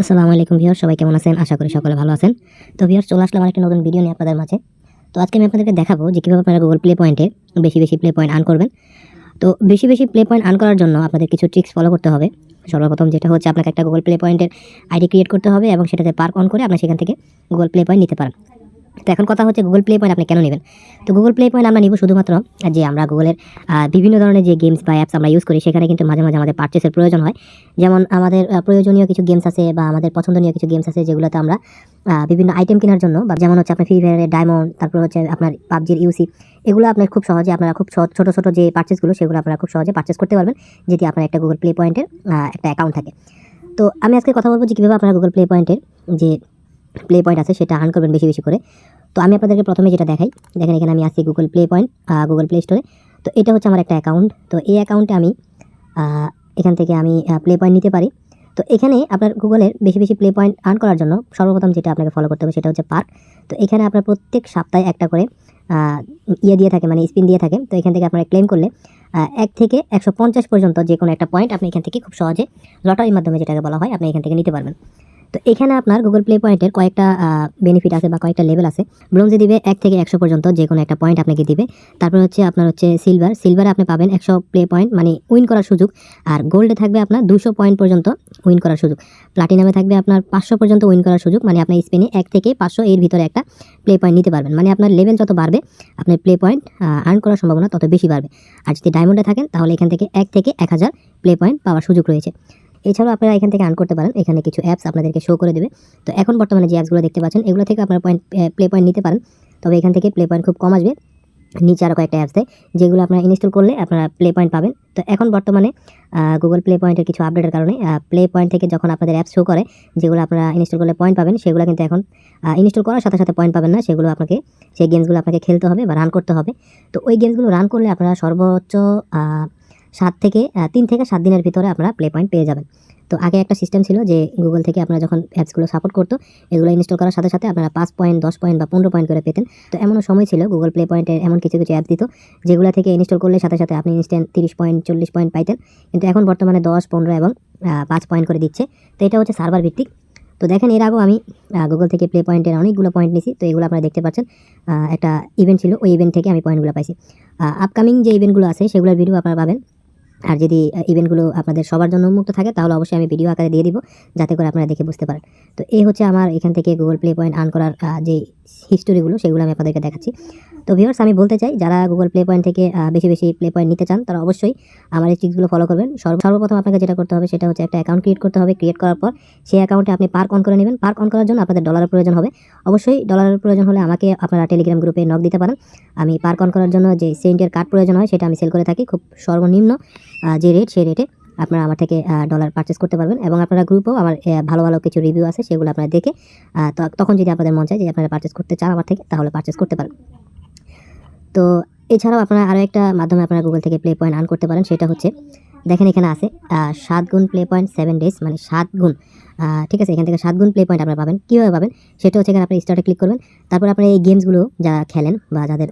আসসালামু আলাইকুম ভিউয়ার সবাই কেমন আছেন? আশা করি সকলে ভালো আছেন। তো ভিউয়ার চলে আসলাম আরেকটা নতুন ভিডিও নিয়ে আপনাদের মাঝে। তো আজকে আমি আপনাদেরকে দেখাবো যে কীভাবে আপনারা গুগল প্লে পয়েন্টে বেশি বেশি প্লে পয়েন্ট আন করবেন। তো বেশি বেশি প্লে পয়েন্ট আন করার জন্য আপনাদের কিছু ট্রিক্স ফলো করতে হবে। সর্বপ্রথম যেটা হচ্ছে, আপনাকে একটা গুগল প্লে পয়েন্টের আইডি ক্রিয়েট করতে হবে এবং সেটাতে পার্ক অন করে আপনি সেখান থেকে গুগল প্লে পয়েন্ট নিতে পারেন। তো এখন কথা হচ্ছে গুগল প্লে পয়েন্ট আপনি কেন নেবেন? তো গুগল প্লে পয়েন্ট আমরা নিব শুধুমাত্র যে আমরা গুগলের বিভিন্ন ধরনের যে গেমস বা অ্যাপস আমরা ইউজ করি, সেখানে কিন্তু মাঝে মাঝে আমাদের পারচেসের প্রয়োজন হয়। যেমন আমাদের প্রয়োজনীয় কিছু গেমস আছে বা আমাদের পছন্দনীয় কিছু গেমস আছে যেগুলোতে আমরা বিভিন্ন আইটেম কেনার জন্য, বা যেমন হচ্ছে আপনার ফ্রি ফায়ারের ডায়মন্ড তারপর হচ্ছে আপনার পাবজির ইউসি এগুলো আপনার খুব সহজে, আপনারা খুব ছোট ছোট যে পার্চেসগুলো সেগুলো আপনারা খুব সহজে পার্চেস করতে পারবেন, যেটি আপনার একটা গুগল প্লে পয়েন্টের একটা অ্যাকাউন্ট থাকে। তো আমি আজকে কথা বলব যে কীভাবে আপনারা গুগল প্লে পয়েন্টের যে প্লে পয়েন্ট আছে, সেটা আর্ন করবেন বেশি বেশি করে। তো আমি আপনাদেরকে প্রথমে যেটা দেখাই, দেখেন এখানে আমি আছি Google Play point Google Play স্টোরে তো এটা হচ্ছে আমার একটা অ্যাকাউন্ট তো এই অ্যাকাউন্টে আমি এখান থেকে আমি প্লে পয়েন্ট নিতে পারি। তো এখানে আপনার গুগলের বেশি বেশি প্লে পয়েন্ট আর্ন করার জন্য সর্বপ্রথম যেটা আপনাকে ফলো করতে হবে সেটা হচ্ছে পার্ক তো এখানে আপনার প্রত্যেক সপ্তাহে একটা করে ইয়ে দিয়ে থাকে মানে স্পিন দিয়ে থাকে। তো এখান থেকে আপনারা ক্লেম করলে এক থেকে একশো পঞ্চাশ পর্যন্ত যে কোনো একটা পয়েন্ট আপনি এখান থেকে খুব সহজে লটারির মাধ্যমে যেটাকে বলা হয়, আপনি এখান থেকে নিতে পারবেন। তো এখানে আপনার গুগল প্লে পয়েন্টের কয়েকটা বেনিফিট আছে বা কয়েকটা লেভেল আছে। ব্রোঞ্জে দিবে এক থেকে একশো পর্যন্ত যে কোনো একটা পয়েন্ট আপনাকে দিবে। তারপর হচ্ছে আপনার হচ্ছে সিলভার সিলভারে আপনি পাবেন একশো প্লে পয়েন্ট মানে উইন করার সুযোগ। আর গোল্ডে থাকবে আপনার দুশো পয়েন্ট পর্যন্ত উইন করার সুযোগ। প্লাটিনামে থাকবে আপনার পাঁচশো পর্যন্ত উইন করার সুযোগ। মানে আপনার স্পেনে এক থেকে পাঁচশো এর ভিতরে একটা প্লে পয়েন্ট নিতে পারবেন। মানে আপনার লেভেল যত বাড়বে, আপনার প্লে পয়েন্ট আর্ন করার সম্ভাবনা তত বেশি বাড়বে। আর যদি ডায়মন্ডে থাকেন, তাহলে এখান থেকে এক থেকে এক হাজার প্লে পয়েন্ট পাওয়ার সুযোগ রয়েছে। এছাড়াও আপনারা এখান থেকে আর্ন করতে পারেন। এখানে কিছু অ্যাপস আপনাদেরকে শো করে দেবে। তো এখন বর্তমানে যে অ্যাপসগুলো দেখতে পাচ্ছেন, এগুলো থেকে আপনারা পয়েন্ট প্লে পয়েন্ট নিতে পারেন। তবে এখান থেকে প্লে পয়েন্ট খুব কম আসবে। নিচে আরও কয়েকটা অ্যাপস দেয়, যেগুলো আপনারা ইনস্টল করলে আপনারা প্লে পয়েন্ট পাবেন। তো এখন বর্তমানে গুগল প্লে পয়েন্টের কিছু আপডেটের কারণে প্লে পয়েন্ট থেকে যখন আপনাদের অ্যাপস শো করে, যেগুলো আপনারা ইনস্টল করলে পয়েন্ট পাবেন, সেগুলো কিন্তু এখন ইনস্টল করার সাথে সাথে পয়েন্ট পাবেন না। সেগুলো আপনাকে, সেই গেমসগুলো আপনাকে খেলতে হবে বা রান করতে হবে। তো ওই গেমসগুলো রান করলে আপনারা সর্বোচ্চ সাত থেকে তিন থেকে সাত দিনের ভিতরে আপনারা প্লে পয়েন্ট পেয়ে যাবেন। তো আগে একটা সিস্টেম ছিল যে গুগল থেকে আপনারা যখন অ্যাপসগুলো সাপোর্ট করতো, এগুলো ইনস্টল করার সাথে সাথে আপনারা পাঁচ পয়েন্ট দশ পয়েন্ট বা পনেরো পয়েন্ট করে পেতেন। তো এমনও সময় ছিল গুগল প্লে পয়েন্টের এমন কিছু কিছু অ্যাপ দিত, যেগুলো থেকে ইনস্টল করলে সাথে সাথে আপনি ইনস্ট্যান্ট তিরিশ পয়েন্ট চল্লিশ পয়েন্ট পাইতেন। কিন্তু এখন বর্তমানে দশ, পনেরো এবং পাঁচ পয়েন্ট করে দিচ্ছে। তো এটা হচ্ছে সার্ভার ভিত্তিক। তো দেখেন এর আগেও আমি গুগল থেকে প্লে পয়েন্টের অনেকগুলো পয়েন্ট নিছি। তো এগুলো আপনারা দেখতে পাচ্ছেন একটা ইভেন্ট ছিল, ওই ইভেন্ট থেকে আমি পয়েন্টগুলো পাইছি। আপকামিং যে ইভেন্টগুলো আছে, সেগুলোর ভিডিও আপনারা পাবেন। আর যদি ইভেন্টগুলো আপনাদের সবার জন্য উন্মুক্ত থাকে, তাহলে অবশ্যই আমি ভিডিও আকারে দিয়ে দিব, যাতে করে আপনারা দেখে বুঝতে পারেন। তো এই হচ্ছে আমার এখান থেকে গুগল প্লে পয়েন্ট আন করার যে হিস্টোরিগুলো সেগুলো আমি আপনাদেরকে দেখাচ্ছি। তো ভিউয়ার্স আমি বলতে চাই, যারা গুগল প্লে পয়েন্ট থেকে বেশি বেশি প্লে পয়েন্ট নিতে চান, তারা অবশ্যই আমার এই ট্রিক্সগুলো ফলো করবেন। সর্ব- সর্বপ্রথম আপনাকে যেটা করতে হবে, সেটা হচ্ছে একটা অ্যাকাউন্ট ক্রিয়েট করতে হবে। ক্রিয়েট করার পর, সেই অ্যাকাউন্টে আপনি পার্ক অন করে নেবেন। পার্ক অন করার জন্য আপনাদের ডলারের প্রয়োজন হবে। অবশ্যই ডলারের প্রয়োজন হলে আমাকে আপনারা টেলিগ্রাম গ্রুপে নক দিতে পারেন। আমি পার্ক অন করার জন্য যে সেন্টের কার্ড প্রয়োজন হয়, সেটা আমি সেল করে থাকি। খুব সর্বনিম্ন যে রেট সেই রেটে আপনারা আমার থেকে ডলার পারচেস করতে পারবেন এবং আপনারা গ্রুপেও আমার ভালো ভালো কিছু রিভিউ আছে সেগুলো আপনারা দেখে তখন যদি আপনাদের মন চায় যে আপনারা পারচেস করতে চান আমার থেকে, তাহলে পারচেস করতে পারেন তো এছাড়াও আপনারা আরও একটা মাধ্যমে আপনারা গুগল থেকে প্লে পয়েন্ট আর্ন করতে পারেন, সেটা হচ্ছে, দেখেন এখানে আছে সাত গুণ প্লে পয়েন্ট সেভেন ডেজ মানে সাত গুণ ঠিক আছে, এখান থেকে সাত গুণ প্লে পয়েন্ট আপনারা পাবেন। কীভাবে পাবেন? সেটা হচ্ছে এখানে আপনি স্টার্টে ক্লিক করবেন, তারপর আপনার এই গেমসগুলো যারা খেলেন বা যাদের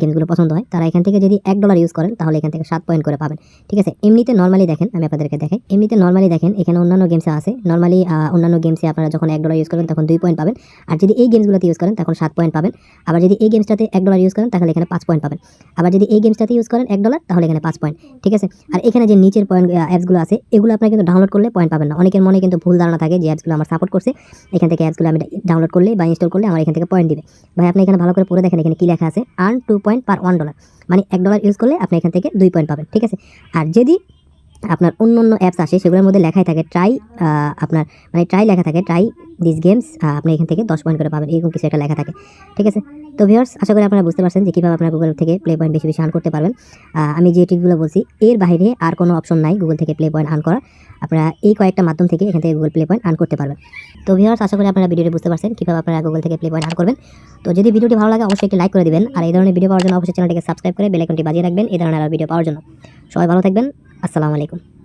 গেমসগুলো পছন্দ হয়, তারা এখান থেকে যদি এক ডলার ইউজ করেন, তাহলে এখান থেকে সাত পয়েন্ট করে পাবেন। ঠিক আছে, এমনিতে নর্মালি দেখেন, আমি আপনাদেরকে দেখাই। এমনিতে নর্মালি দেখেন, এখানে অন্যান্য গেমসে আছে। নর্মালি অন্যান্য গেমসে আপনারা যখন এক ডলার ইউজ করবেন, তখন দুই পয়েন্ট পাবেন। আর যদি এই গেমসগুলোতে ইউজ করেন, তখন সাত পয়েন্ট পাবেন। আবার যদি এই গেমসটাতে এক ডলার ইউজ করেন, তাহলে এখানে পাঁচ পয়েন্ট পাবেন। আবার যদি এই গেমসটাতে ইউজ করেন এক ডলার তাহলে এখানে পাঁচ পয়েন্ট ঠিক আছে, আর এখানে যে নিচের পয়েন্ট অ্যাপসগুলো আছে, এগুলো আপনারা কিন্তু ডাউনলোড করলে পয়েন্ট পাবেন না। অনেকের মনে কিন্তু ভুল ধারণা থাকে যে অ্যাপসগুলো আমার সাপোর্ট করছে। এখান থেকে অ্যাপসগুলো আমি ডাউনলোড করলে বা ইনস্টল করলে আমার এখান থেকে পয়েন্ট দিবে। ভাই, আপনি এখানে ভালো করে পড়ে দেখেন, এখানে কি লেখা আছে? Earn two point per one dollar মানে এক ডলার ইউজ করলে আপনি এখান থেকে দুই পয়েন্ট পাবেন, ঠিক আছে? আর যদি আপনার অন্য অন্য অ্যাপস আসে, সেগুলোর মধ্যে লেখাই থাকে ট্রাই আপনার মানে ট্রাই লেখা থাকে ট্রাই দিস গেমস আপনি এখান থেকে দশ পয়েন্ট করে পাবেন, এরকম কিছু একটা লেখা থাকে, ঠিক আছে? তো ভিউয়ার্স আশা করি আপনারা বুঝতে পারছেন যে কীভাবে আপনার গুগল থেকে প্লে পয়েন্ট বেশি বেশি আর্ন করতে পারবেন। আমি যে ট্রিকগুলো বলছি, এর বাইরে আর কোনো অপশন নাই গুগল থেকে প্লে পয়েন্ট আর্ন করার। আপনারা এই কয়েকটা মাধ্যম থেকে এখান থেকে গুগল প্লে পয়েন্ট আর্ন করতে পারবেন। তো ভিউয়ার্স আশা করি আপনারা ভিডিওটি বুঝতে পারছেন কীভাবে আপনারা গুগল থেকে প্লে পয়েন্ট আর্ন করবেন। তো যদি ভিডিওটি ভালো লাগে, অবশ্যই একটি লাইক করে দিবেন। আর এই ধরনের ভিডিও পাওয়ার জন্য অবশ্যই চ্যানেলটিকে সাবস্ক্রাইব করে বেল আইকনটি বাজিয়ে রাখবেন। এই ধরনের ভিডিও পাওয়ার জন্য। সবাই ভালো থাকবেন। আসসালামু আলাইকুম।